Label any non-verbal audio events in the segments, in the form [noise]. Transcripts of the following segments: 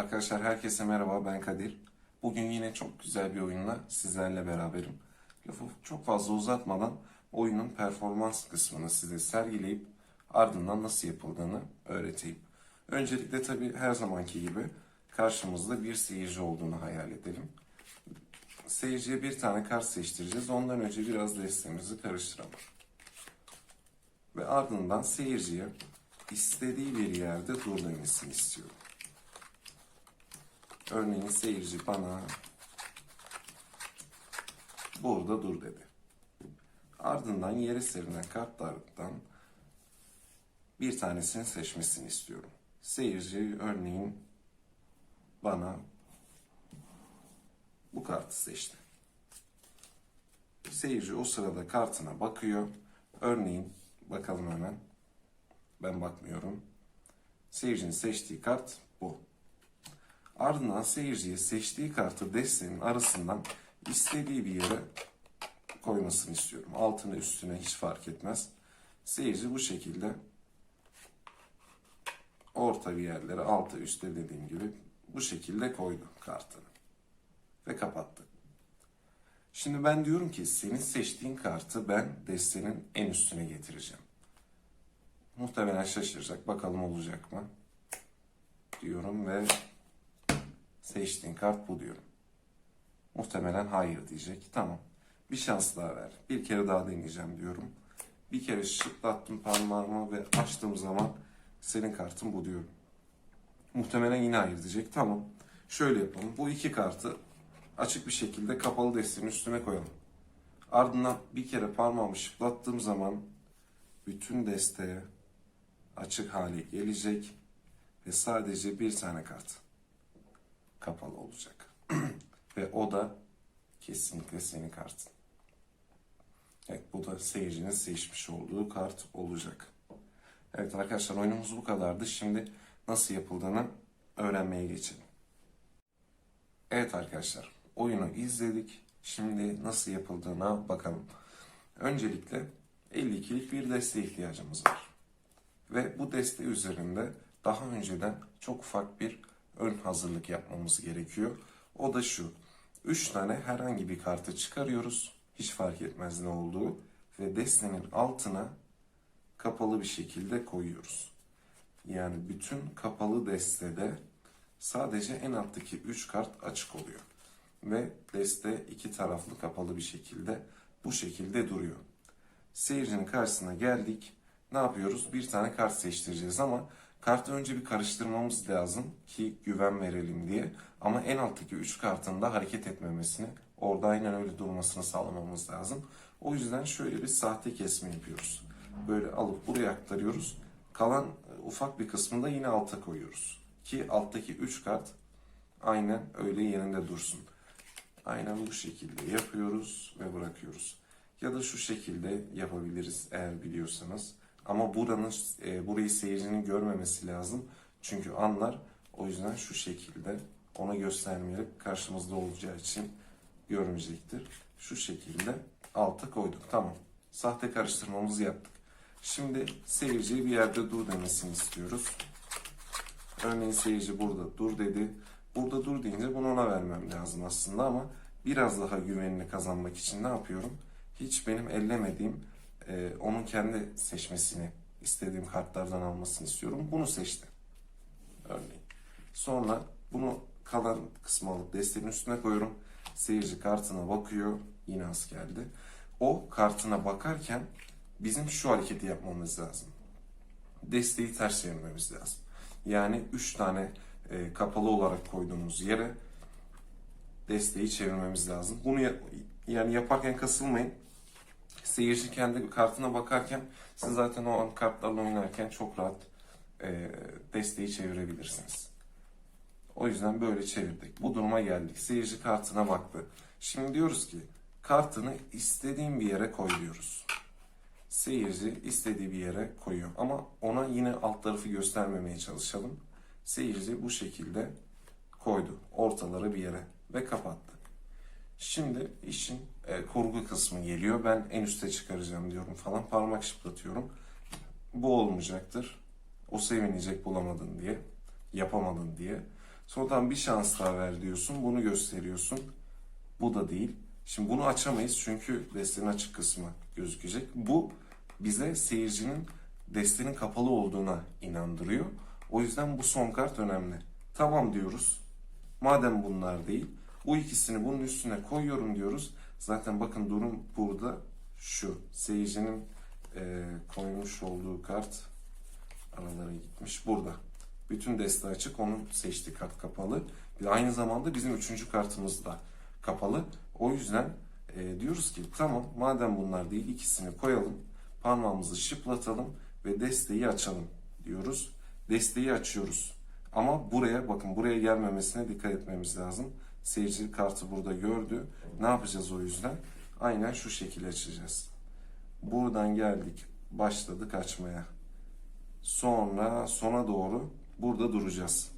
Arkadaşlar herkese merhaba ben Kadir. Bugün yine çok güzel bir oyunla sizlerle beraberim. Lafı çok fazla uzatmadan oyunun performans kısmını size sergileyip ardından nasıl yapıldığını öğreteyim. Öncelikle tabii her zamanki gibi karşımızda bir seyirci olduğunu hayal edelim. Seyirciye bir tane kart seçtireceğiz. Ondan önce biraz destemizi karıştıralım. Ve ardından seyirciye istediği bir yerde dur demesini istiyorum. Örneğin seyirci bana burada dur dedi. Ardından yere serilen kartlardan bir tanesini seçmesini istiyorum. Seyirci örneğin bana bu kartı seçti. Seyirci o sırada kartına bakıyor. Örneğin bakalım hemen. Ben bakmıyorum. Seyircinin seçtiği kart bu. Ardından seyirciye seçtiği kartı destenin arasından istediği bir yere koymasını istiyorum. Altına üstüne hiç fark etmez. Seyirci bu şekilde orta bir yerlere alta üstte dediğim gibi bu şekilde koydu kartını. Ve kapattı. Şimdi ben diyorum ki senin seçtiğin kartı ben destenin en üstüne getireceğim. Muhtemelen şaşıracak. Bakalım olacak mı? Diyorum ve seçtiğin kart bu diyorum. Muhtemelen hayır diyecek. Tamam. Bir şans daha ver. Bir kere daha deneyeceğim diyorum. Bir kere şıklattım parmağımı ve açtığım zaman senin kartın bu diyorum. Muhtemelen yine hayır diyecek. Tamam. Şöyle yapalım. Bu iki kartı açık bir şekilde kapalı destenin üstüne koyalım. Ardından bir kere parmağımı şıklattığım zaman bütün desteye açık hale gelecek ve sadece bir tane kart kapalı olacak. [clears throat] ve o da kesinlikle senin kartın. Evet bu da seyircinin seçmiş olduğu kart olacak. Evet arkadaşlar oyunumuz bu kadardı. Şimdi nasıl yapıldığını öğrenmeye geçelim. Evet arkadaşlar oyunu izledik. Şimdi nasıl yapıldığına bakalım. Öncelikle 52'lik bir deste ihtiyacımız var. Ve bu deste üzerinde daha önceden çok ufak bir ön hazırlık yapmamız gerekiyor. O da şu. 3 tane herhangi bir kartı çıkarıyoruz. Hiç fark etmez ne olduğu. Ve destenin altına kapalı bir şekilde koyuyoruz. Yani bütün kapalı destede sadece en alttaki 3 kart açık oluyor. Ve deste iki taraflı kapalı bir şekilde bu şekilde duruyor. Seyircinin karşısına geldik. Ne yapıyoruz? Bir tane kart seçtireceğiz ama kartı önce bir karıştırmamız lazım ki güven verelim diye. Ama en alttaki 3 kartın da hareket etmemesini, orada aynen öyle durmasını sağlamamız lazım. O yüzden şöyle bir sahte kesme yapıyoruz. Böyle alıp buraya aktarıyoruz. Kalan e, ufak bir kısmını da yine alta koyuyoruz. Ki alttaki 3 kart aynen öyle yerinde dursun. Aynen bu şekilde yapıyoruz ve bırakıyoruz. Ya da şu şekilde yapabiliriz eğer biliyorsanız. Ama buranın e, burayı seyircinin görmemesi lazım. Çünkü anlar. O yüzden şu şekilde ona göstermeyerek karşımızda olacağı için görmeyecektir. Şu şekilde alta koyduk. Tamam. Sahte karıştırmamızı yaptık. Şimdi seyirciye bir yerde dur demesini istiyoruz. Örneğin seyirci burada dur dedi. Burada dur deyince bunu ona vermem lazım aslında ama biraz daha güvenini kazanmak için ne yapıyorum? Hiç benim ellemediğim, e, onun kendi seçmesini, istediğim kartlardan almasını istiyorum. Bunu seçti. Örneğin. Sonra bunu kalan kısmı alıp desteğin üstüne koyuyorum. Seyirci kartına bakıyor. Yine az geldi. O kartına bakarken bizim şu hareketi yapmamız lazım. Desteği ters çevirmemiz lazım. Yani 3 tane e, kapalı olarak koyduğumuz yere desteği çevirmemiz lazım. Bunu ya- yani yaparken kasılmayın. Seyirci kendi kartına bakarken siz zaten o an kartlarla oynarken çok rahat e, desteği çevirebilirsiniz. O yüzden böyle çevirdik. Bu duruma geldik. Seyirci kartına baktı. Şimdi diyoruz ki kartını istediğin bir yere koy diyoruz. Seyirci istediği bir yere koyuyor. Ama ona yine alt tarafı göstermemeye çalışalım. Seyirci bu şekilde koydu. Ortaları bir yere ve kapattı. Şimdi işin e, kurgu kısmı geliyor. Ben en üste çıkaracağım diyorum falan. Parmak şıklatıyorum. Bu olmayacaktır. O sevinecek bulamadın diye. Yapamadın diye. Sonradan bir şans daha ver diyorsun. Bunu gösteriyorsun. Bu da değil. Şimdi bunu açamayız çünkü destenin açık kısmı gözükecek. Bu bize seyircinin destenin kapalı olduğuna inandırıyor. O yüzden bu son kart önemli. Tamam diyoruz. Madem bunlar değil, bu ikisini bunun üstüne koyuyorum diyoruz. Zaten bakın durum burada şu. Seyircinin eee, koymuş olduğu kart aralara gitmiş. Burada. Bütün deste açık. Onun seçtiği kart kapalı. Bir aynı zamanda bizim üçüncü kartımız da kapalı. O yüzden e, diyoruz ki tamam madem bunlar değil ikisini koyalım. Parmağımızı şıplatalım ve desteği açalım diyoruz. Desteği açıyoruz. Ama buraya bakın buraya gelmemesine dikkat etmemiz lazım. Seyirci kartı burada gördü. Ne yapacağız o yüzden? Aynen şu şekilde açacağız. Buradan geldik. Başladık açmaya. Sonra sona doğru burada duracağız.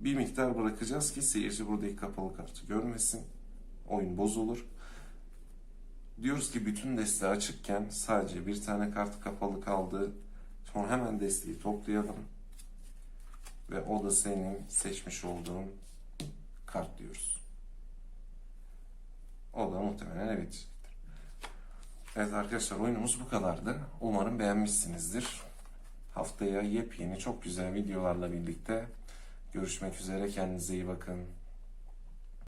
Bir miktar bırakacağız ki seyirci buradaki kapalı kartı görmesin. Oyun bozulur. Diyoruz ki bütün deste açıkken sadece bir tane kart kapalı kaldı. Sonra hemen desteği toplayalım. Ve o da senin seçmiş olduğun kart diyoruz. O da muhtemelen evet. Evet arkadaşlar oyunumuz bu kadardı. Umarım beğenmişsinizdir. Haftaya yepyeni çok güzel videolarla birlikte görüşmek üzere. Kendinize iyi bakın.